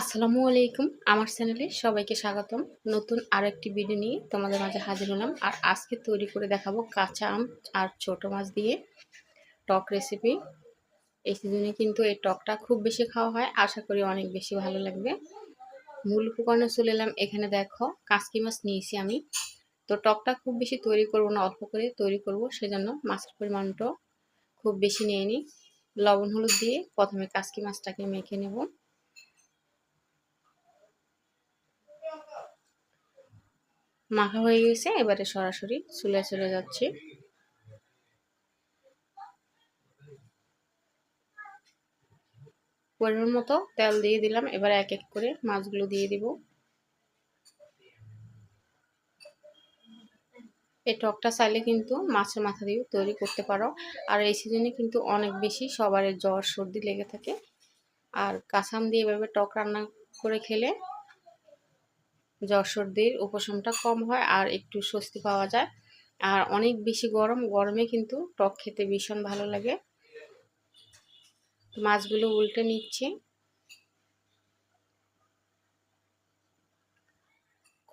আসসালামু আলাইকুম। আমার চ্যানেলে সবাইকে স্বাগতম। নতুন আর একটি ভিডিও নিয়ে তোমাদের মাঝে হাজির হলাম। আর আজকে তৈরি করে দেখাবো কাঁচা আম আর ছোট মাছ দিয়ে টক রেসিপি এই সিজনে কিন্তু এই টকটা খুব বেশি খাওয়া হয়। আশা করি অনেক বেশি ভালো লাগবে। মূল উপকরণে চলে এলাম। এখানে দেখো কাঁচকি মাছ নিয়েছি আমি। তো টকটা খুব বেশি তৈরি করব না, অল্প করে তৈরি করব। সেজন্য মাছের পরিমাণটা খুব বেশি নিয়ে নিই। লবণ হলুদ দিয়ে প্রথমে কাঁচকি মাছটাকে মেখে নেব। মাখা হয়ে গেছে, এবারে সরাসরি চুলে চলে যাচ্ছি। পরিমাণ মতো তেল দিয়ে দিলাম, এবার এক এক করে মাছগুলো দিয়ে দিব। এই টকটা চাইলে কিন্তু মাছের মাথা দিয়ে তৈরি করতে পারো। আর এই সিজনে কিন্তু অনেক বেশি সবার জ্বর সর্দি লেগে থাকে। আর কাসাম দিয়ে এভাবে টক রান্না করে খেলে জ্বর সর্দির উপশমটা কম হয় আর একটু স্বস্তি পাওয়া যায়। আর অনেক বেশি গরম, গরমে কিন্তু টক খেতে ভীষণ ভালো লাগে। মাছগুলো উল্টে নিচ্ছি।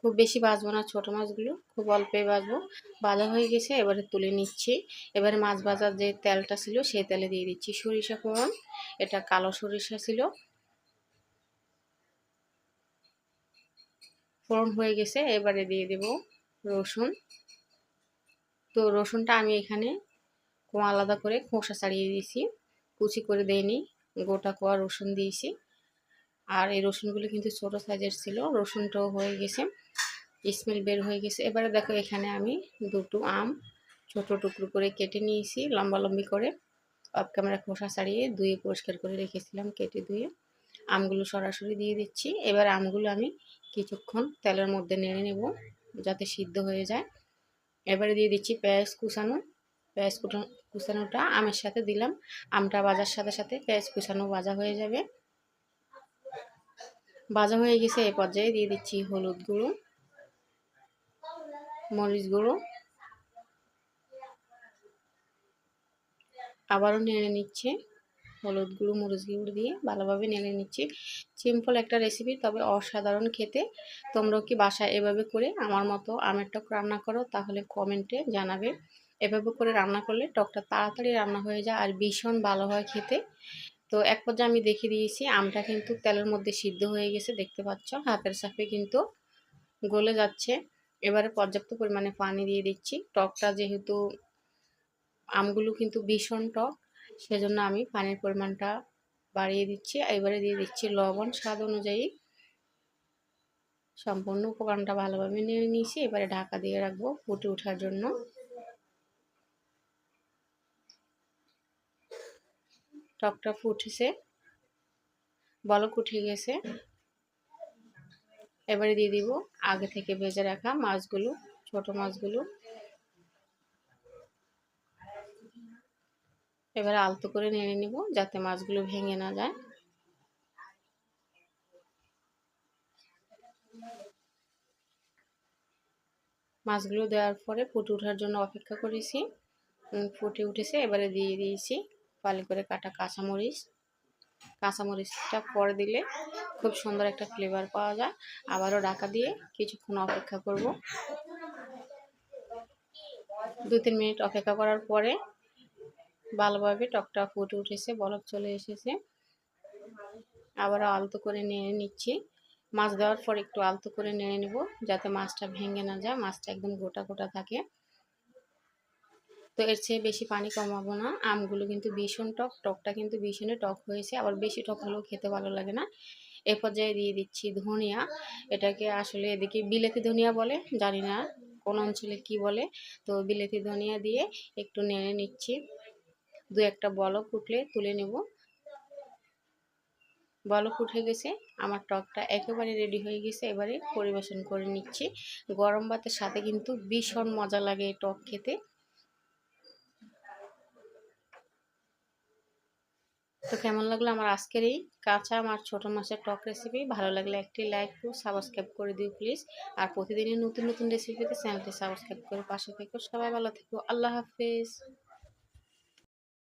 খুব বেশি বাজবো না ছোটো মাছগুলো, খুব অল্পে বাজবো। বাজা হয়ে গেছে, এবারে তুলে নিচ্ছি। এবারে মাছ বাজার যে তেলটা ছিল, সেই তেলে দিয়ে দিচ্ছি সরিষা ফোড়ন। এটা কালো সরিষা ছিল। ফোড়ন হয়ে গেছে, এবারে দিয়ে দেব রসুন। তো রসুনটা আমি এখানে কোয়া আলাদা করে খোসা ছাড়িয়ে দিয়েছি, কুচি করে দেয়নি গোটা কোয়া রসুন দিয়েছি। আর এই রসুনগুলো কিন্তু ছোট সাইজের ছিল, রসুনটাও হয়ে গেছে, স্মেল বের হয়ে গেছে। এবারে দেখো এখানে আমি দুটো আম ছোট টুকরো করে কেটে নিয়েছি, লম্বা লম্বি করে। অফ ক্যামেরা খোসা ছাড়িয়ে ধুয়ে পরিষ্কার করে রেখেছিলাম, কেটে ধুয়ে। আমগুলো সরাসরি দিয়ে দিচ্ছি। এবার আমগুলো আমি কিছুক্ষণ তেলের মধ্যে নেড়ে নেব যাতে সিদ্ধ হয়ে যায়। এবারে দিয়ে দিচ্ছি পেঁয়াজ কুচানো। পেঁয়াজ কুচানোটা আমের সাথে দিলাম। আমটা বাজার সাথে সাথে পেঁয়াজ কুচানো ভাজা হয়ে যাবে। ভাজা হয়ে গেছে এই পর্যায়ে দিয়ে দিচ্ছি হলুদ গুঁড়ো, মরিচ গুঁড়ো। আবারও নেড়ে নিচ্ছে। হলুদ গুঁড়ো, মরিচ গুঁড়ো দিয়ে ভালোভাবে নেড়ে নিচ্ছি। সিম্পল একটা রেসিপি তবে অসাধারণ খেতে। তোমরাও কি বাসায় এভাবে করে আমার মতো আমের টক রান্না করো, তাহলে কমেন্টে জানাবে। এভাবে করে রান্না করলে টকটা তাড়াতাড়ি রান্না হয়ে যায় আর ভীষণ ভালো হয় খেতে। তো এক পর্যায়ে আমি দেখে দিয়েছি, আমটা কিন্তু তেলের মধ্যে সিদ্ধ হয়ে গেছে, দেখতে পাচ্ছ? হাতের সাফে কিন্তু গলে যাচ্ছে। এবারে পর্যাপ্ত পরিমাণে পানি দিয়ে দিচ্ছি। টকটা যেহেতু আমগুলো কিন্তু ভীষণ টক সেজন্য আমি পানির পরিমাণটা বাড়িয়ে দিচ্ছি। এবারে দিয়ে দিচ্ছি লবণ। স্বাদ অনুযায়ী সম্পূর্ণ উপকরণটা ভালোভাবে নিয়ে নিয়েছি। এবারে ঢাকা দিয়ে রাখব ফুটে ওঠার জন্য। টকটা ফুটেছে, বলক উঠে গেছে। এবারে দিয়ে দিব আগে থেকে ভেজে রাখা মাছগুলো, ছোট মাছগুলো। এবারে আলতো করে নেড়ে নিব যাতে মাছগুলো ভেঙে না যায়। মাছগুলো দেওয়ার পরে ফুটে ওঠার জন্য অপেক্ষা করেছি। ফুটে উঠেছে, এবারে দিয়ে দিয়েছি পালি করে কাটা কাঁচামরিচ। কাঁচামরিচটা পরে দিলে খুব সুন্দর একটা ফ্লেভার পাওয়া যায়। আবারও ডাকা দিয়ে কিছুক্ষণ অপেক্ষা করব। দু তিন মিনিট অপেক্ষা করার পরে ভালোভাবে টকটা ফুটে উঠেছে, বরফ চলে এসেছে। আবারও আলতো করে নেড়ে নিচ্ছি। মাছ দেওয়ার পর একটু আলতো করে নেড়ে নেব, যাতে মাছটা ভেঙে না যায়, মাছটা একদম গোটা গোটা থাকে। তো এর চেয়ে বেশি পানি কমাবো না। আমগুলো কিন্তু ভীষণ টক, টকটা কিন্তু ভীষণই টক হয়েছে। আবার বেশি টক হলেও খেতে ভালো লাগে না। এ পর্যায়ে দিয়ে দিচ্ছি ধনিয়া। এটাকে আসলে এদিকে বিলেতি ধনিয়া বলে, জানি না কোন অঞ্চলে কি বলে। তো বিলেতি ধনিয়া দিয়ে একটু নেড়ে নিচ্ছি। দু একটা বলক উঠলে তুলে নেব। বলক উঠে গেছে, আমার টকটা একেবারে রেডি হয়ে গেছে, এবারে পরিবেশন করে নিচ্ছি। গরম ভাতের সাথে কিন্তু ভীষণ মজা লাগে এই টক খেতে। তো কেমন লাগল আমার আজকের এই কাঁচা আমার ছোটো মাছের টক রেসিপি ভালো লাগলে একটি লাইক ও সাবস্ক্রাইব করে দিও প্লিজ আর প্রতিদিনই নতুন নতুন রেসিপিতে চ্যানেলটি সাবস্ক্রাইব করে পাশে থেকো। সবাই ভালো থেকো। আল্লাহ হাফিজ।